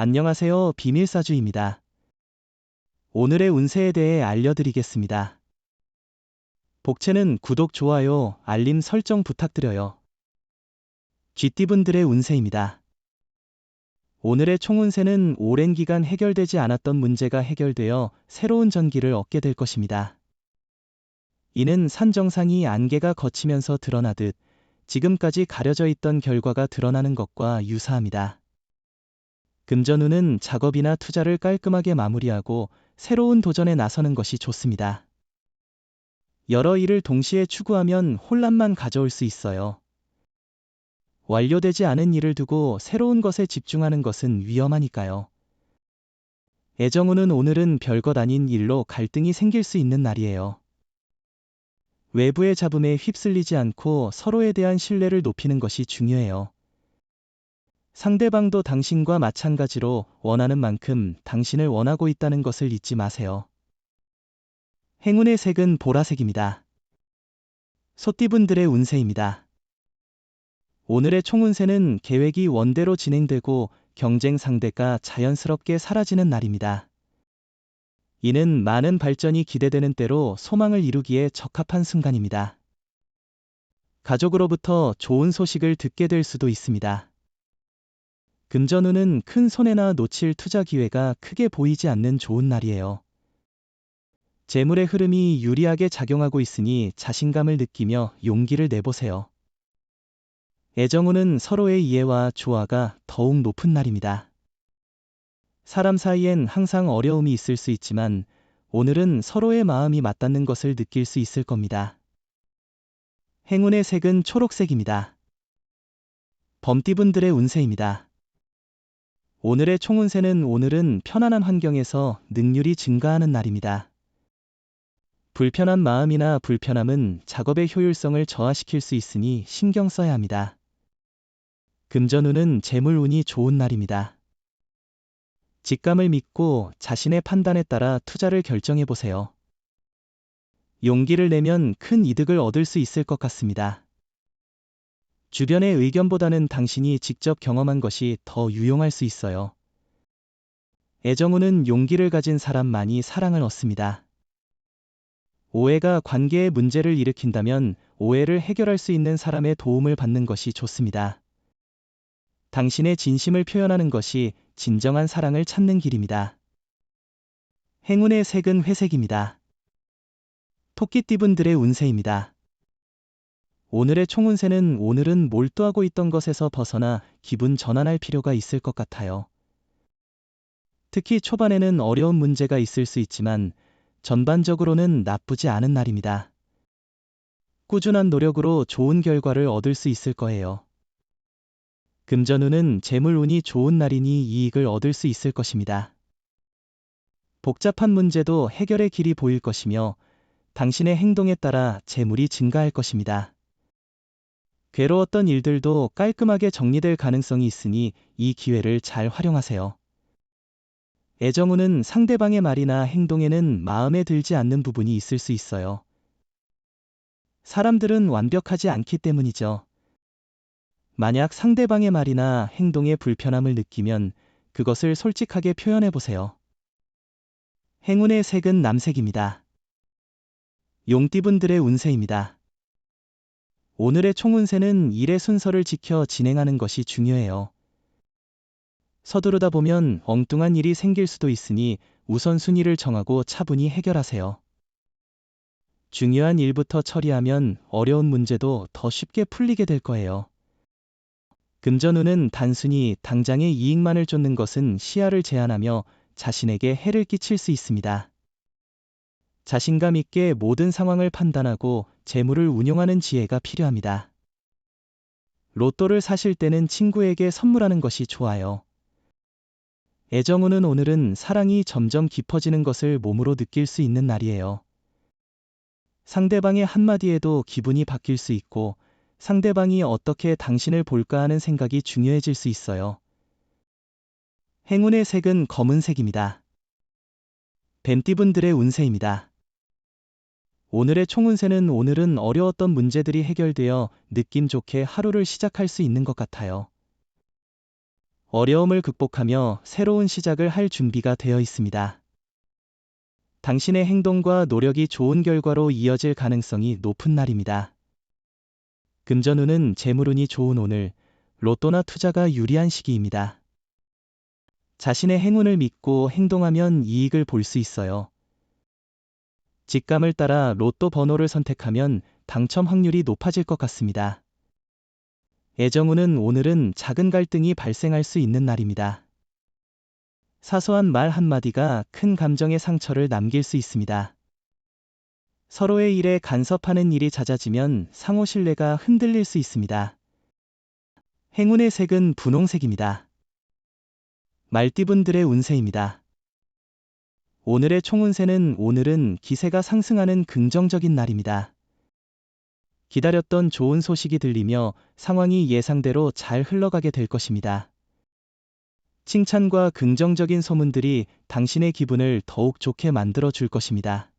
안녕하세요. 비밀사주입니다. 오늘의 운세에 대해 알려드리겠습니다. 복채는 구독, 좋아요, 알림 설정 부탁드려요. 쥐띠분들의 운세입니다. 오늘의 총운세는 오랜 기간 해결되지 않았던 문제가 해결되어 새로운 전기를 얻게 될 것입니다. 이는 산정상이 안개가 걷히면서 드러나듯 지금까지 가려져 있던 결과가 드러나는 것과 유사합니다. 금전운은 작업이나 투자를 깔끔하게 마무리하고 새로운 도전에 나서는 것이 좋습니다. 여러 일을 동시에 추구하면 혼란만 가져올 수 있어요. 완료되지 않은 일을 두고 새로운 것에 집중하는 것은 위험하니까요. 애정운은 오늘은 별것 아닌 일로 갈등이 생길 수 있는 날이에요. 외부의 잡음에 휩쓸리지 않고 서로에 대한 신뢰를 높이는 것이 중요해요. 상대방도 당신과 마찬가지로 원하는 만큼 당신을 원하고 있다는 것을 잊지 마세요. 행운의 색은 보라색입니다. 소띠분들의 운세입니다. 오늘의 총운세는 계획이 원대로 진행되고 경쟁 상대가 자연스럽게 사라지는 날입니다. 이는 많은 발전이 기대되는 때로 소망을 이루기에 적합한 순간입니다. 가족으로부터 좋은 소식을 듣게 될 수도 있습니다. 금전운은 큰 손해나 놓칠 투자 기회가 크게 보이지 않는 좋은 날이에요. 재물의 흐름이 유리하게 작용하고 있으니 자신감을 느끼며 용기를 내보세요. 애정운은 서로의 이해와 조화가 더욱 높은 날입니다. 사람 사이엔 항상 어려움이 있을 수 있지만 오늘은 서로의 마음이 맞닿는 것을 느낄 수 있을 겁니다. 행운의 색은 초록색입니다. 범띠분들의 운세입니다. 오늘의 총운세는 오늘은 편안한 환경에서 능률이 증가하는 날입니다. 불편한 마음이나 불편함은 작업의 효율성을 저하시킬 수 있으니 신경 써야 합니다. 금전운은 재물운이 좋은 날입니다. 직감을 믿고 자신의 판단에 따라 투자를 결정해 보세요. 용기를 내면 큰 이득을 얻을 수 있을 것 같습니다. 주변의 의견보다는 당신이 직접 경험한 것이 더 유용할 수 있어요. 애정우는 용기를 가진 사람만이 사랑을 얻습니다. 오해가 관계에 문제를 일으킨다면 오해를 해결할 수 있는 사람의 도움을 받는 것이 좋습니다. 당신의 진심을 표현하는 것이 진정한 사랑을 찾는 길입니다. 행운의 색은 회색입니다. 토끼띠분들의 운세입니다. 오늘의 총운세는 오늘은 몰두하고 있던 것에서 벗어나 기분 전환할 필요가 있을 것 같아요. 특히 초반에는 어려운 문제가 있을 수 있지만 전반적으로는 나쁘지 않은 날입니다. 꾸준한 노력으로 좋은 결과를 얻을 수 있을 거예요. 금전운은 재물운이 좋은 날이니 이익을 얻을 수 있을 것입니다. 복잡한 문제도 해결의 길이 보일 것이며 당신의 행동에 따라 재물이 증가할 것입니다. 괴로웠던 일들도 깔끔하게 정리될 가능성이 있으니 이 기회를 잘 활용하세요. 애정운은 상대방의 말이나 행동에는 마음에 들지 않는 부분이 있을 수 있어요. 사람들은 완벽하지 않기 때문이죠. 만약 상대방의 말이나 행동에 불편함을 느끼면 그것을 솔직하게 표현해 보세요. 행운의 색은 남색입니다. 용띠분들의 운세입니다. 오늘의 총운세는 일의 순서를 지켜 진행하는 것이 중요해요. 서두르다 보면 엉뚱한 일이 생길 수도 있으니 우선순위를 정하고 차분히 해결하세요. 중요한 일부터 처리하면 어려운 문제도 더 쉽게 풀리게 될 거예요. 금전운은 단순히 당장의 이익만을 쫓는 것은 시야를 제한하며 자신에게 해를 끼칠 수 있습니다. 자신감 있게 모든 상황을 판단하고 재물을 운용하는 지혜가 필요합니다. 로또를 사실 때는 친구에게 선물하는 것이 좋아요. 애정운은 오늘은 사랑이 점점 깊어지는 것을 몸으로 느낄 수 있는 날이에요. 상대방의 한마디에도 기분이 바뀔 수 있고 상대방이 어떻게 당신을 볼까 하는 생각이 중요해질 수 있어요. 행운의 색은 검은색입니다. 뱀띠분들의 운세입니다. 오늘의 총운세는 오늘은 어려웠던 문제들이 해결되어 느낌 좋게 하루를 시작할 수 있는 것 같아요. 어려움을 극복하며 새로운 시작을 할 준비가 되어 있습니다. 당신의 행동과 노력이 좋은 결과로 이어질 가능성이 높은 날입니다. 금전운은 재물운이 좋은 오늘, 로또나 투자가 유리한 시기입니다. 자신의 행운을 믿고 행동하면 이익을 볼 수 있어요. 직감을 따라 로또 번호를 선택하면 당첨 확률이 높아질 것 같습니다. 애정운은 오늘은 작은 갈등이 발생할 수 있는 날입니다. 사소한 말 한마디가 큰 감정의 상처를 남길 수 있습니다. 서로의 일에 간섭하는 일이 잦아지면 상호 신뢰가 흔들릴 수 있습니다. 행운의 색은 분홍색입니다. 말띠분들의 운세입니다. 오늘의 총운세는 오늘은 기세가 상승하는 긍정적인 날입니다. 기다렸던 좋은 소식이 들리며 상황이 예상대로 잘 흘러가게 될 것입니다. 칭찬과 긍정적인 소문들이 당신의 기분을 더욱 좋게 만들어 줄 것입니다.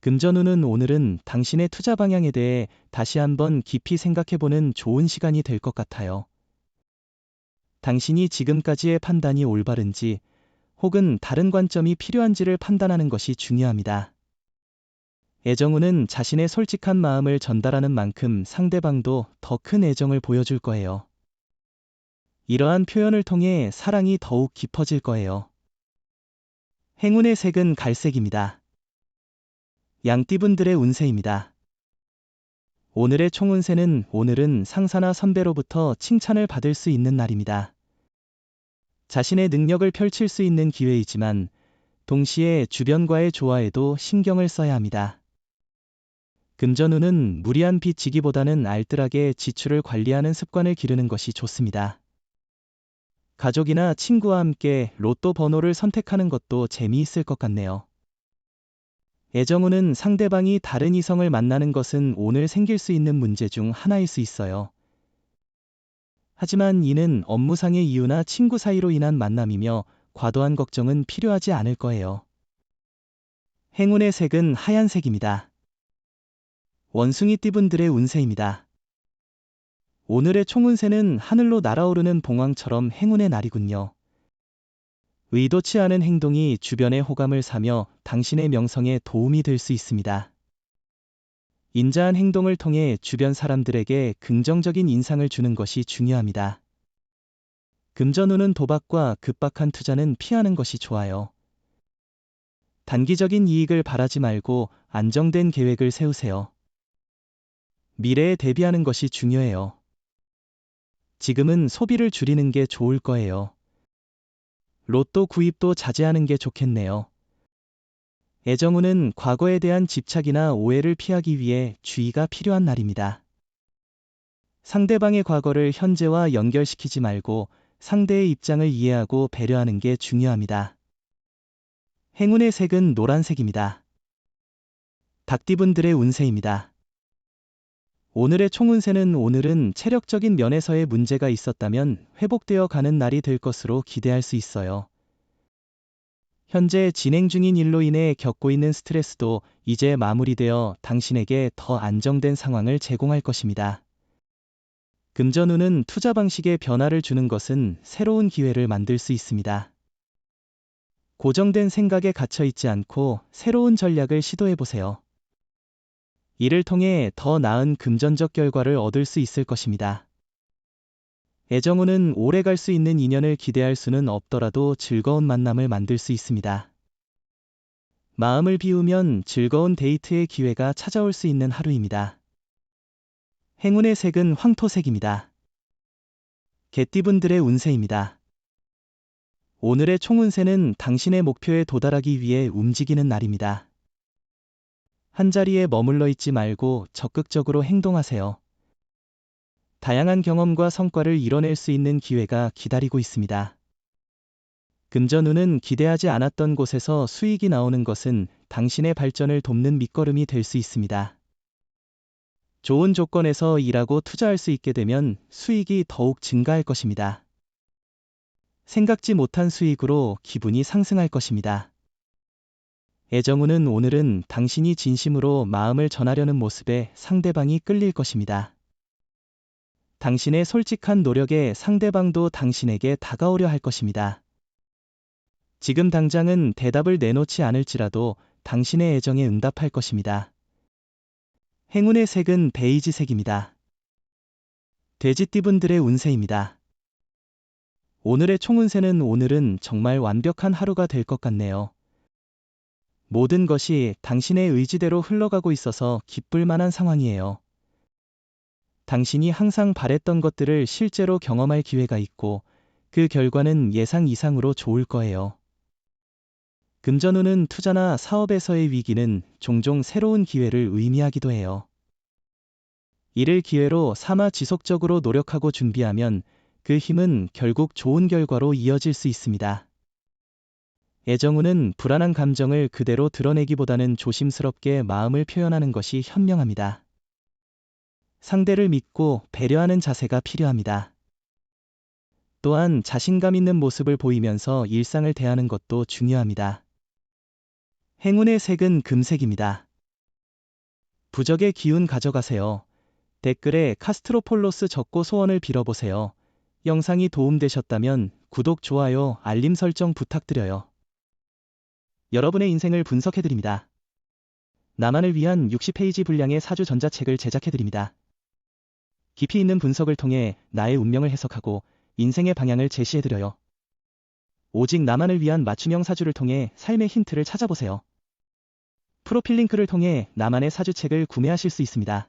금전운은 오늘은 당신의 투자 방향에 대해 다시 한번 깊이 생각해보는 좋은 시간이 될 것 같아요. 당신이 지금까지의 판단이 올바른지 혹은 다른 관점이 필요한지를 판단하는 것이 중요합니다. 애정운은 자신의 솔직한 마음을 전달하는 만큼 상대방도 더 큰 애정을 보여줄 거예요. 이러한 표현을 통해 사랑이 더욱 깊어질 거예요. 행운의 색은 갈색입니다. 양띠분들의 운세입니다. 오늘의 총운세는 오늘은 상사나 선배로부터 칭찬을 받을 수 있는 날입니다. 자신의 능력을 펼칠 수 있는 기회이지만 동시에 주변과의 조화에도 신경을 써야 합니다. 금전운은 무리한 빚 지기보다는 알뜰하게 지출을 관리하는 습관을 기르는 것이 좋습니다. 가족이나 친구와 함께 로또 번호를 선택하는 것도 재미있을 것 같네요. 애정운은 상대방이 다른 이성을 만나는 것은 오늘 생길 수 있는 문제 중 하나일 수 있어요. 하지만 이는 업무상의 이유나 친구 사이로 인한 만남이며 과도한 걱정은 필요하지 않을 거예요. 행운의 색은 하얀색입니다. 원숭이 띠분들의 운세입니다. 오늘의 총운세는 하늘로 날아오르는 봉황처럼 행운의 날이군요. 의도치 않은 행동이 주변의 호감을 사며 당신의 명성에 도움이 될 수 있습니다. 인자한 행동을 통해 주변 사람들에게 긍정적인 인상을 주는 것이 중요합니다. 금전운은 도박과 급박한 투자는 피하는 것이 좋아요. 단기적인 이익을 바라지 말고 안정된 계획을 세우세요. 미래에 대비하는 것이 중요해요. 지금은 소비를 줄이는 게 좋을 거예요. 로또 구입도 자제하는 게 좋겠네요. 애정운은 과거에 대한 집착이나 오해를 피하기 위해 주의가 필요한 날입니다. 상대방의 과거를 현재와 연결시키지 말고 상대의 입장을 이해하고 배려하는 게 중요합니다. 행운의 색은 노란색입니다. 닭띠분들의 운세입니다. 오늘의 총운세는 오늘은 체력적인 면에서의 문제가 있었다면 회복되어 가는 날이 될 것으로 기대할 수 있어요. 현재 진행 중인 일로 인해 겪고 있는 스트레스도 이제 마무리되어 당신에게 더 안정된 상황을 제공할 것입니다. 금전운은 투자 방식에 변화를 주는 것은 새로운 기회를 만들 수 있습니다. 고정된 생각에 갇혀 있지 않고 새로운 전략을 시도해 보세요. 이를 통해 더 나은 금전적 결과를 얻을 수 있을 것입니다. 애정운은 오래 갈 수 있는 인연을 기대할 수는 없더라도 즐거운 만남을 만들 수 있습니다. 마음을 비우면 즐거운 데이트의 기회가 찾아올 수 있는 하루입니다. 행운의 색은 황토색입니다. 개띠분들의 운세입니다. 오늘의 총운세는 당신의 목표에 도달하기 위해 움직이는 날입니다. 한자리에 머물러 있지 말고 적극적으로 행동하세요. 다양한 경험과 성과를 이뤄낼 수 있는 기회가 기다리고 있습니다. 금전운은 기대하지 않았던 곳에서 수익이 나오는 것은 당신의 발전을 돕는 밑거름이 될 수 있습니다. 좋은 조건에서 일하고 투자할 수 있게 되면 수익이 더욱 증가할 것입니다. 생각지 못한 수익으로 기분이 상승할 것입니다. 애정우는 오늘은 당신이 진심으로 마음을 전하려는 모습에 상대방이 끌릴 것입니다. 당신의 솔직한 노력에 상대방도 당신에게 다가오려 할 것입니다. 지금 당장은 대답을 내놓지 않을지라도 당신의 애정에 응답할 것입니다. 행운의 색은 베이지색입니다. 돼지띠분들의 운세입니다. 오늘의 총운세는 오늘은 정말 완벽한 하루가 될 것 같네요. 모든 것이 당신의 의지대로 흘러가고 있어서 기쁠 만한 상황이에요. 당신이 항상 바랬던 것들을 실제로 경험할 기회가 있고 그 결과는 예상 이상으로 좋을 거예요. 금전운은 투자나 사업에서의 위기는 종종 새로운 기회를 의미하기도 해요. 이를 기회로 삼아 지속적으로 노력하고 준비하면 그 힘은 결국 좋은 결과로 이어질 수 있습니다. 애정운은 불안한 감정을 그대로 드러내기보다는 조심스럽게 마음을 표현하는 것이 현명합니다. 상대를 믿고 배려하는 자세가 필요합니다. 또한 자신감 있는 모습을 보이면서 일상을 대하는 것도 중요합니다. 행운의 색은 금색입니다. 부적의 기운 가져가세요. 댓글에 카스트로폴로스 적고 소원을 빌어보세요. 영상이 도움되셨다면 구독, 좋아요, 알림 설정 부탁드려요. 여러분의 인생을 분석해드립니다. 나만을 위한 60페이지 분량의 사주 전자책을 제작해드립니다. 깊이 있는 분석을 통해 나의 운명을 해석하고 인생의 방향을 제시해드려요. 오직 나만을 위한 맞춤형 사주를 통해 삶의 힌트를 찾아보세요. 프로필 링크를 통해 나만의 사주책을 구매하실 수 있습니다.